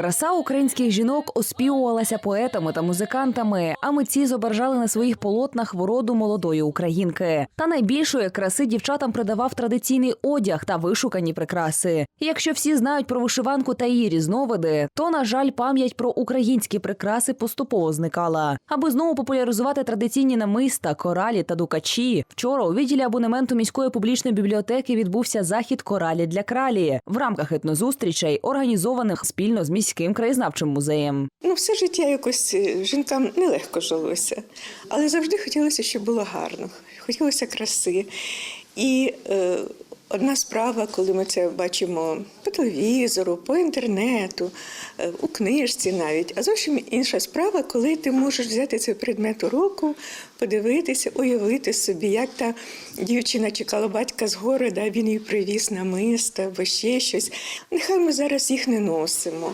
Краса українських жінок оспівувалася поетами та музикантами, а митці зображали на своїх полотнах вороду молодої українки. Та найбільшої краси дівчатам придавав традиційний одяг та вишукані прикраси. Якщо всі знають про вишиванку та її різновиди, то на жаль, пам'ять про українські прикраси поступово зникала. Аби знову популяризувати традиційні намиста, коралі та дукачі. Вчора у відділі абонементу міської публічної бібліотеки відбувся захід коралі для кралі в рамках етнозустрічей, організованих спільно з міським краєзнавчим музеєм. Ну, все життя якось е, жінкам нелегко жилося, але завжди хотілося, щоб було гарно, хотілося краси. І е, одна справа, коли ми це бачимо по телевізору, по інтернету, е, у книжці навіть, а зовсім інша справа, коли ти можеш взяти цей предмет уроку, подивитися, уявити собі, як та дівчина чекала батька з гори, да, він їй привіз намисто або ще щось. Нехай ми зараз їх не носимо.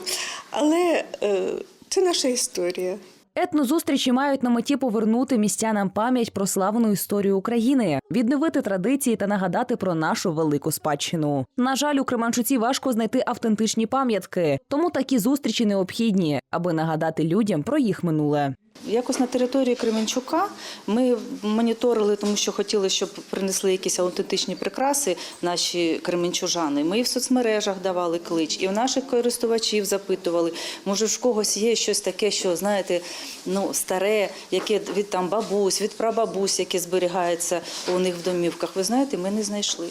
Але е, це наша історія. Етнозустрічі мають на меті повернути містянам пам'ять про славну історію України, відновити традиції та нагадати про нашу велику спадщину. На жаль, у Кременчуці важко знайти автентичні пам'ятки, тому такі зустрічі необхідні, аби нагадати людям про їх минуле. Якось на території Кременчука ми моніторили, тому що хотіли, щоб принесли якісь аутентичні прикраси наші кременчужани. Ми в соцмережах давали клич, і в наших користувачів запитували, може в когось є щось таке, що знаєте, ну старе, яке від там бабусь, від прабабусь, яке зберігається у них в домівках. Ви знаєте, ми не знайшли.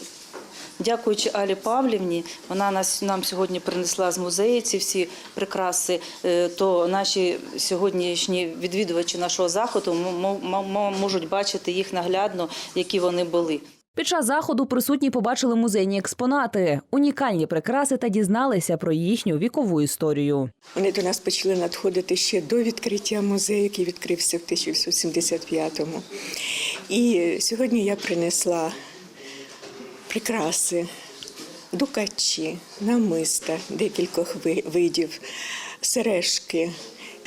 Дякуючи Алі Павлівні, вона нас нам сьогодні принесла з музею ці всі прикраси. е, То наші сьогоднішні відвідувачі нашого заходу можуть бачити їх наглядно, які вони були. Під час заходу присутні побачили музейні експонати, унікальні прикраси та дізналися про їхню вікову історію. Вони до нас почали надходити ще до відкриття музею, який відкрився в 1975-му. І сьогодні я принесла прикраси, дукачі, намиста декількох видів, сережки.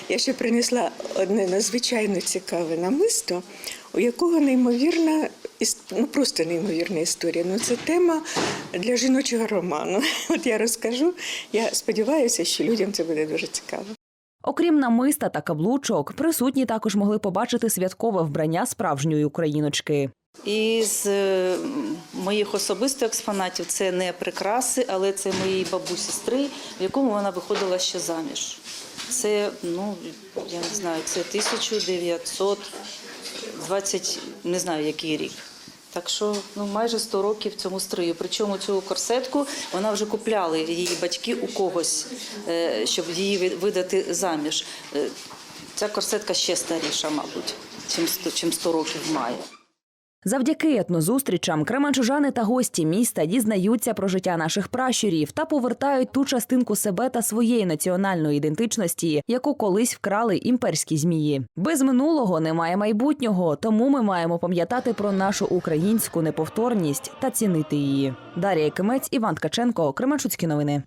Я ще принесла одне надзвичайно цікаве намисто, у якого неймовірна ну просто неймовірна історія. Ну це тема для жіночого роману. От я розкажу. Я сподіваюся, що людям це буде дуже цікаво. Окрім намиста та каблучок, присутні також могли побачити святкове вбрання справжньої україночки. І з е, моїх особистих експонатів це не прикраси, але це моєї бабусі сестри, в якому вона виходила ще заміж. Це, ну, я не знаю, це 1920, не знаю, який рік. Так що ну, майже 100 років цьому стрию. Причому цю корсетку вона вже купляли її батьки у когось, е, щоб її видати заміж. Е, Ця корсетка ще старіша, мабуть, чим 100 років має. Завдяки етнозустрічам кременчужани та гості міста дізнаються про життя наших пращурів та повертають ту частинку себе та своєї національної ідентичності, яку колись вкрали імперські змії. Без минулого немає майбутнього, тому ми маємо пам'ятати про нашу українську неповторність та цінити її. Дар'я Кимець, Іван Ткаченко, Кременчуцькі новини.